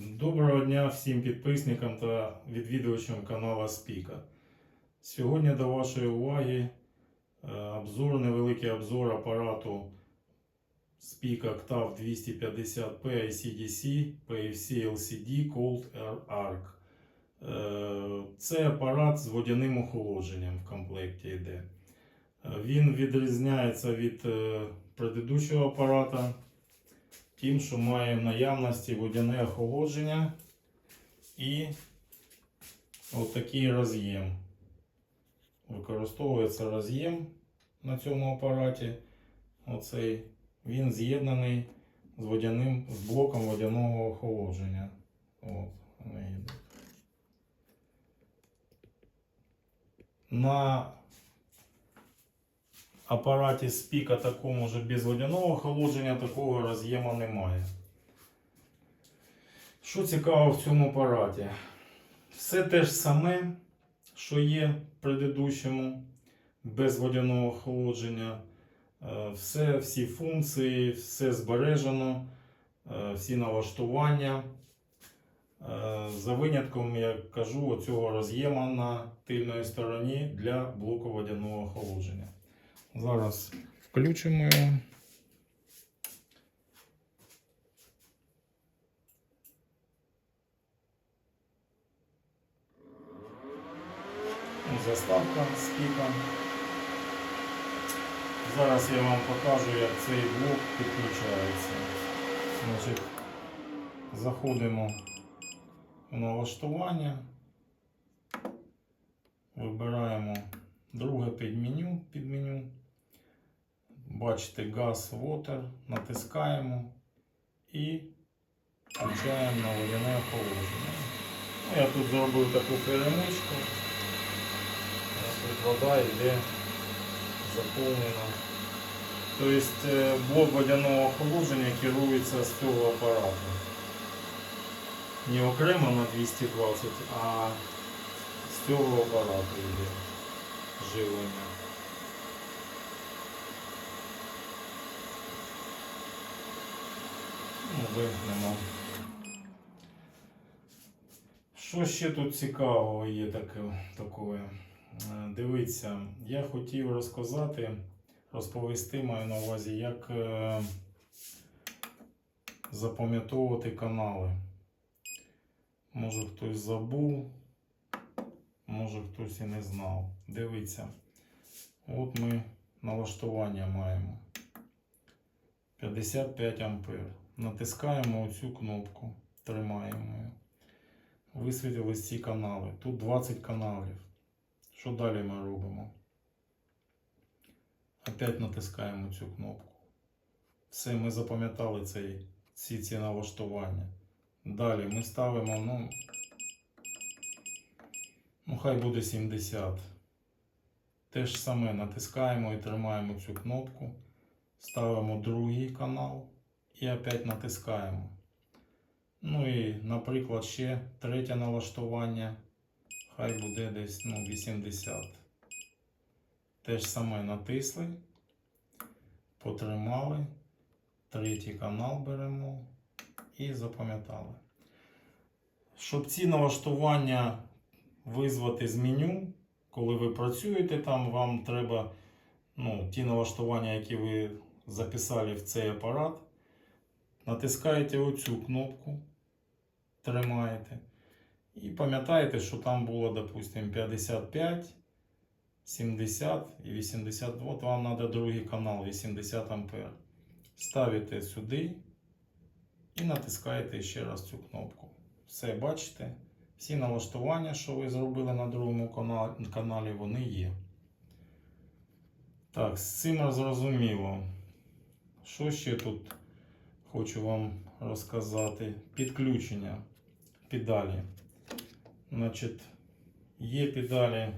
Доброго дня всім підписникам та відвідувачам канала Спіка. Сьогодні до вашої уваги е, обзор, невеликий обзор апарату Спіка Octave 250P ICDC PFC LCD Cold Air Arc. Е, Це апарат з водяним охолодженням в комплекті йде. Е, Він відрізняється від предыдущого апарата тим, що має в наявності водяне охолодження і отакий роз'єм. Використовується роз'єм на цьому апараті. Оцей. Він з'єднаний з водяним, з блоком водяного охолодження. От, вони йдуть. На апараті спіка такому же без водяного охолодження такого роз'єму немає. Що цікаво в цьому апараті? Все те ж саме, що є в предыдущому, без водяного охолодження. Е, Все, всі функції, все збережено, е, всі налаштування. Е, За винятком, я кажу, оцього роз'єма на тильної стороні для блоку водяного охолодження. Зараз включимо його. Заставка спіка. Зараз я вам покажу, як цей блок підключається. Значить, заходимо в налаштування, вибираємо друге підменю, підменю. Бачите газ, water, натискаємо і включаємо на водяне охолодження. Ну, я тут зробив таку перемичку. Вода йде заповнена. Тобто е, блок водяного охолодження керується з цього апарату. Не окремо на 220, а з цього апарату йде живлення. Ну, вимкнемо. Що ще тут цікавого є таке? такое? Е, Дивіться, я хотів розказати, розповісти маю на увазі, як е, запам'ятовувати канали. Може хтось забув, може хтось і не знав. Дивіться, от ми налаштування маємо. 55 ампер. Натискаємо оцю кнопку, тримаємо її. Висвітились ці канали. Тут 20 каналів. Що далі ми робимо? Опять натискаємо цю кнопку. Все, ми запам'ятали цей, ці, ці налаштування. Далі ми ставимо, ну, ну хай буде 70. Те ж саме натискаємо і тримаємо цю кнопку. Ставимо другий канал і опять натискаємо. Ну і, наприклад, ще третє налаштування. Хай буде десь ну, 80. Те ж саме натисли, потримали, третій канал беремо і запам'ятали. Щоб ці налаштування визвати з меню, коли ви працюєте там, вам треба ну, ті налаштування, які ви записали в цей апарат. Натискаєте оцю кнопку, тримаєте. І пам'ятаєте, що там було, допустимо, 55, 70 і 82. От вам треба другий канал 80 ампер. Ставите сюди і натискаєте ще раз цю кнопку. Все, бачите? Всі налаштування, що ви зробили на другому каналі, вони є. Так, з цим зрозуміло. Що ще тут хочу вам розказати? Підключення педалі. Значить, є педалі,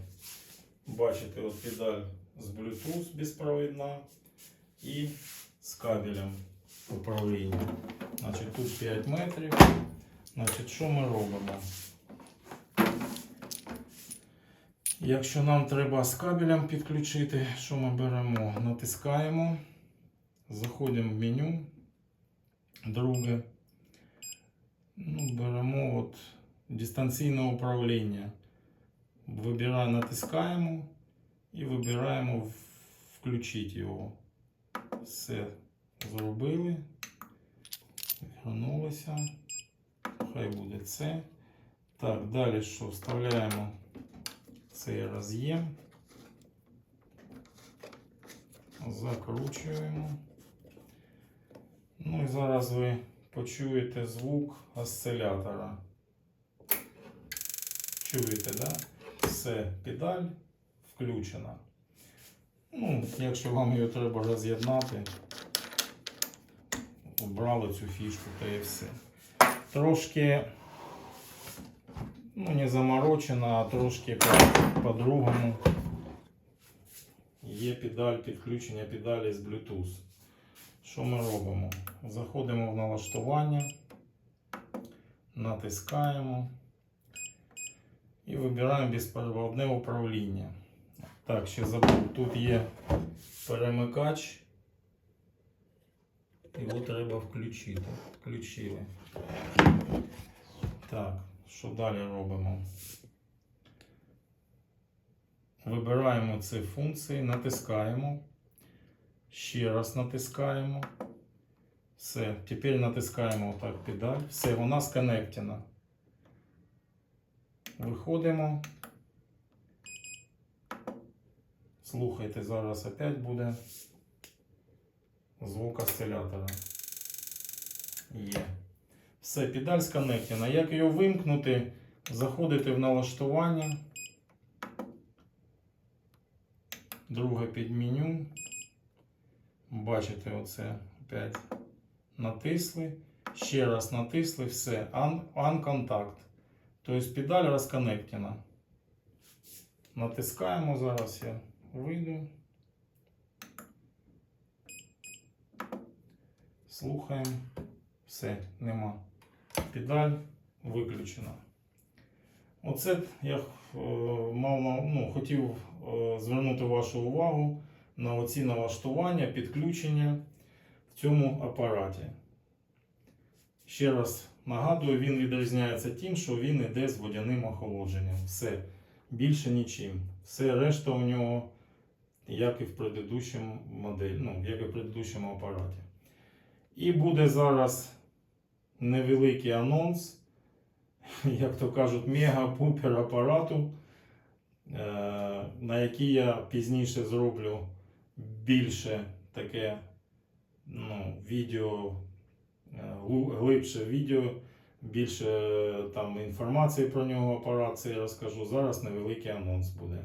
бачите, от педаль з Bluetooth безпровідна і з кабелем управління. Значить, тут 5 метрів. Значить, що ми робимо? Якщо нам треба з кабелем підключити, що ми беремо? Натискаємо, заходимо в меню, друге, Ну, беремо от дистанційне управління. Вибираємо, натискаємо і вибираємо включити його. Все зробили. Вернулися. Хай буде це. Так, далі що? Вставляємо цей роз'єм. Закручуємо. Ну і зараз ви почуєте звук осцилятора. Чуєте, да? Все, педаль включена. Ну, якщо вам її треба роз'єднати, обрали цю фішку та і все. Трошки, ну, не заморочено, а трошки по- по-другому. Є педаль підключення педалі з Bluetooth. Що ми робимо? Заходимо в налаштування, натискаємо і вибираємо безпроводне управління. Так, ще забув, тут є перемикач. Його треба включити. Включили. Так, що далі робимо? Вибираємо ці функції, натискаємо. Ще раз натискаємо. Все. Тепер натискаємо отак педаль. Все, вона сконектена. Виходимо. Слухайте, зараз опять буде звук осцилятора. Є. Все, педаль сконектена. Як її вимкнути? Заходите в налаштування. Друге підменю. Бачите, оце опять натисли. Ще раз натисли, все. Uncontact. Тобто педаль розконектена. Натискаємо зараз я вийду. Слухаємо. Все, нема. Педаль виключена. Оце я е, мав ну, хотів е, звернути вашу увагу на оці налаштування, підключення в цьому апараті. Ще раз нагадую, він відрізняється тим, що він йде з водяним охолодженням. Все. Більше нічим. Все решта у нього, як і в предыдущому моделі, ну, як і в предыдущому апараті. І буде зараз невеликий анонс, як то кажуть, мега-пупер апарату, е, на який я пізніше зроблю більше таке ну, відео, е, глибше відео, більше е, там інформації про нього апарат, це я розкажу. Зараз невеликий анонс буде.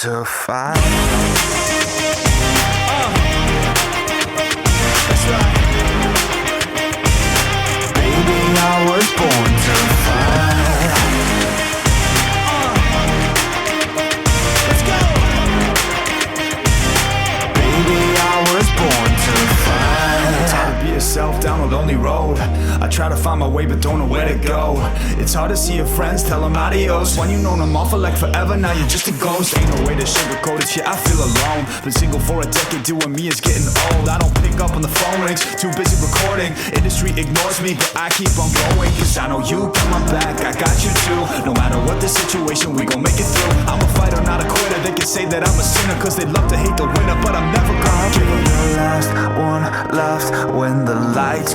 to fight. Lonely road. I try to find my way, but don't know where to go. It's hard to see your friends, tell them adios. When you know them all for like forever, now you're just a ghost. Ain't no way to sugarcoat it, shit, I feel alone. Been single for a decade, doing me is getting old. I don't pick up on the phone rings, too busy recording. Industry ignores me, but I keep on going. Cause I know you my back, I got you too. No matter what the situation, we gon' make it through. I'm a fighter, not a quitter. They can say that I'm a sinner, cause they love to hate the winner, but I'm never gonna give up. the last one left when the lights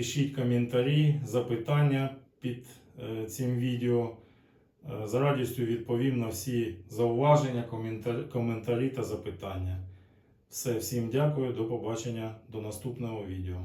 Пишіть коментарі, запитання під е, цим відео. Е, З радістю відповім на всі зауваження, коментарі, коментарі та запитання. Все, всім дякую, до побачення, до наступного відео.